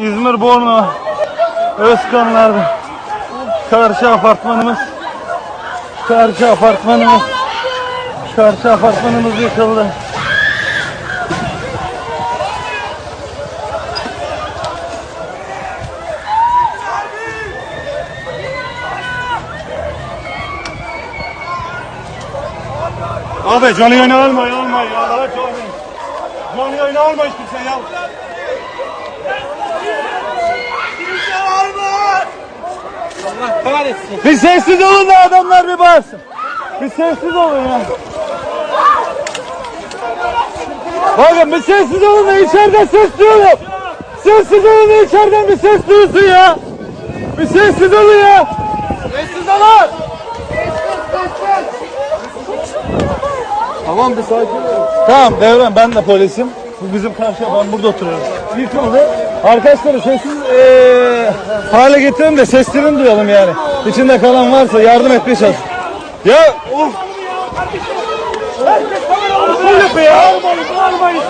İzmir Borno Özkanlar'da karşı apartmanımız karşı apartmanımız karşı apartmanımız yıkıldı. Abi canı yayını alma alma ya. Allah canı. Canı yayını alma hiç kimse ya. Bir sessiz olun da adamlar bir bağırsın. Bir sessiz olun ya. Bakın bir sessiz olun da içeriden ses duyuyorum. Sessiz olun da içeriden bir ses duyulsun ya. Bir sessiz olun ya. Sessiz olun. Tamam bir sakin ol. Tamam Devran ben de polisim. Bu bizim karşı ben burada oturuyorum. Yıkıldı. Arkadaşlar sessiz eee hale getirin de seslerini duyalım yani. İçinde kalan varsa yardım etmeye çalış. Ya of. Ne yapıyor ya? Bağırmayın, bağırmayın.